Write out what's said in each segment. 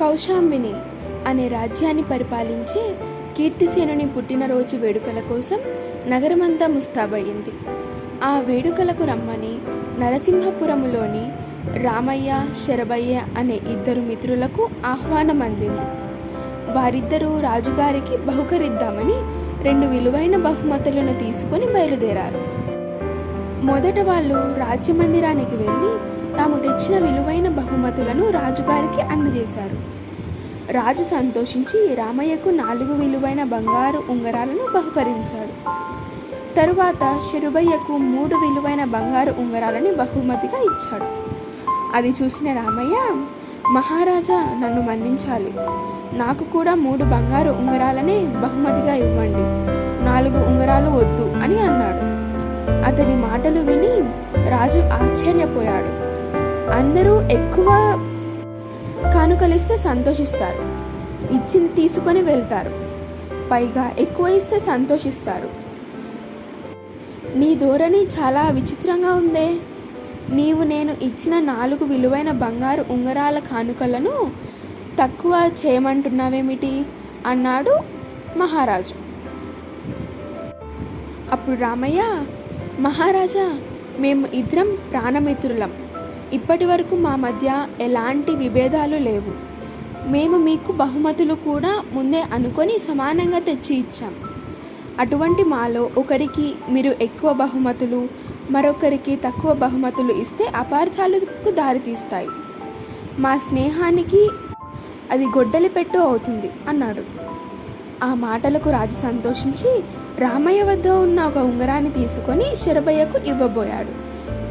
కౌశాంబిని అనే రాజ్యాన్ని పరిపాలించే కీర్తిసేనుని పుట్టినరోజు వేడుకల కోసం నగరమంతా ముస్తాబయ్యింది. ఆ వేడుకలకు రమ్మని నరసింహపురములోని రామయ్య శరభయ్య అనే ఇద్దరు మిత్రులకు ఆహ్వానం అందింది వారిద్దరూ రాజుగారికి బహుకరిద్దామని రెండు విలువైన బహుమతులను తీసుకొని బయలుదేరారు. మొదట వాళ్ళు రాజ్యమందిరానికి వెళ్ళి తాము తెచ్చిన విలువైన బహుమతులను రాజుగారికి అందజేశారు. రాజు సంతోషించి రామయ్యకు నాలుగు విలువైన బంగారు ఉంగరాలను బహుకరించాడు. తరువాత శరుబయ్యకు మూడు విలువైన బంగారు ఉంగరాలని బహుమతిగా ఇచ్చాడు. అది చూసిన రామయ్య మహారాజా నన్ను మన్నించాలి. నాకు కూడా మూడు బంగారు ఉంగరాలనే బహుమతిగా ఇవ్వండి. నాలుగు ఉంగరాలు వద్దు అని అన్నాడు. అతని మాటలు విని రాజు ఆశ్చర్యపోయాడు. అందరూ ఎక్కువ కానుకలిస్తే సంతోషిస్తారు. ఇచ్చింది తీసుకొని వెళ్తారు. పైగా ఎక్కువ ఇస్తే సంతోషిస్తారు. నీ ధోరణి చాలా విచిత్రంగా ఉందే. నీవు నేను ఇచ్చిన నాలుగు విలువైన బంగారు ఉంగరాల కానుకలను తక్కువ చేయమంటున్నావేమిటి? అన్నాడు మహారాజు. అప్పుడు రామయ్య మహారాజా మేము ఇద్దరం ప్రాణమిత్రులం. ఇప్పటి వరకు మా మధ్య ఎలాంటి విభేదాలు లేవు. మేము మీకు బహుమతులు కూడా ముందే అనుకొని సమానంగా తెచ్చి ఇచ్చాం. అటువంటి మాలో ఒకరికి మీరు ఎక్కువ బహుమతులు మరొకరికి తక్కువ బహుమతులు ఇస్తే అపార్థాలకు దారితీస్తాయి మా స్నేహానికి అది గొడ్డలి పెట్టు అవుతుంది అన్నాడు. ఆ మాటలకు రాజు సంతోషించి రామయ్య వద్ద ఉన్న ఒక ఉంగరాన్ని తీసుకొని శరభయ్యకు ఇవ్వబోయాడు.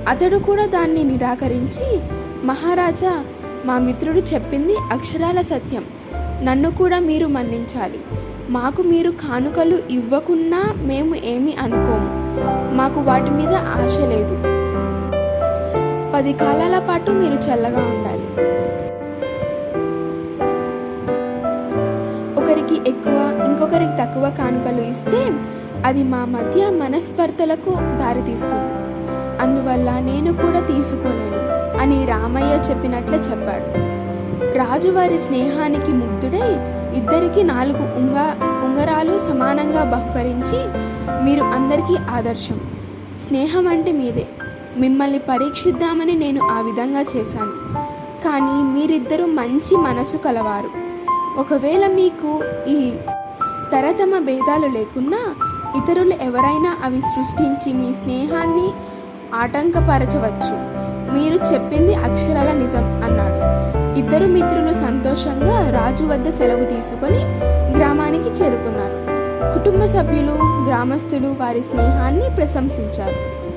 అతడు కూడా దాన్ని నిరాకరించి మహారాజా మా మిత్రుడు చెప్పింది అక్షరాల సత్యం. నన్ను కూడా మీరు మన్నించాలి. మాకు మీరు కానుకలు ఇవ్వకున్నా మేము ఏమి అనుకోము. మాకు వాటి మీద ఆశ లేదు. పది కాలాల పాటు మీరు చల్లగా ఉండాలి. ఒకరికి ఎక్కువ ఇంకొకరికి తక్కువ కానుకలు ఇస్తే అది మా మధ్య మనస్పర్ధలకు దారితీస్తుంది. అందువల్ల నేను కూడా తీసుకోలేను అని రామయ్య చెప్పినట్లే చెప్పాడు. రాజు వారి స్నేహానికి ముగ్ధుడై ఇద్దరికి నాలుగు ఉంగ ఉంగరాలు సమానంగా బహుకరించి మీరు అందరికీ ఆదర్శం. స్నేహం అంటే మీదే. మిమ్మల్ని పరీక్షిద్దామని నేను ఆ విధంగా చేశాను. కానీ మీరిద్దరూ మంచి మనసు కలవారు. ఒకవేళ మీకు ఈ తరతమ భేదాలు లేకున్నా ఇతరులు ఎవరైనా అవి సృష్టించి మీ స్నేహాన్ని ఆటంకపరచవచ్చు. మీరు చెప్పింది అక్షరాల నిజం అన్నాడు. ఇద్దరు మిత్రులు సంతోషంగా రాజు వద్ద సెలవు తీసుకొని గ్రామానికి చేరుకున్నారు. కుటుంబ సభ్యులు గ్రామస్తులు వారి స్నేహాన్ని ప్రశంసించారు.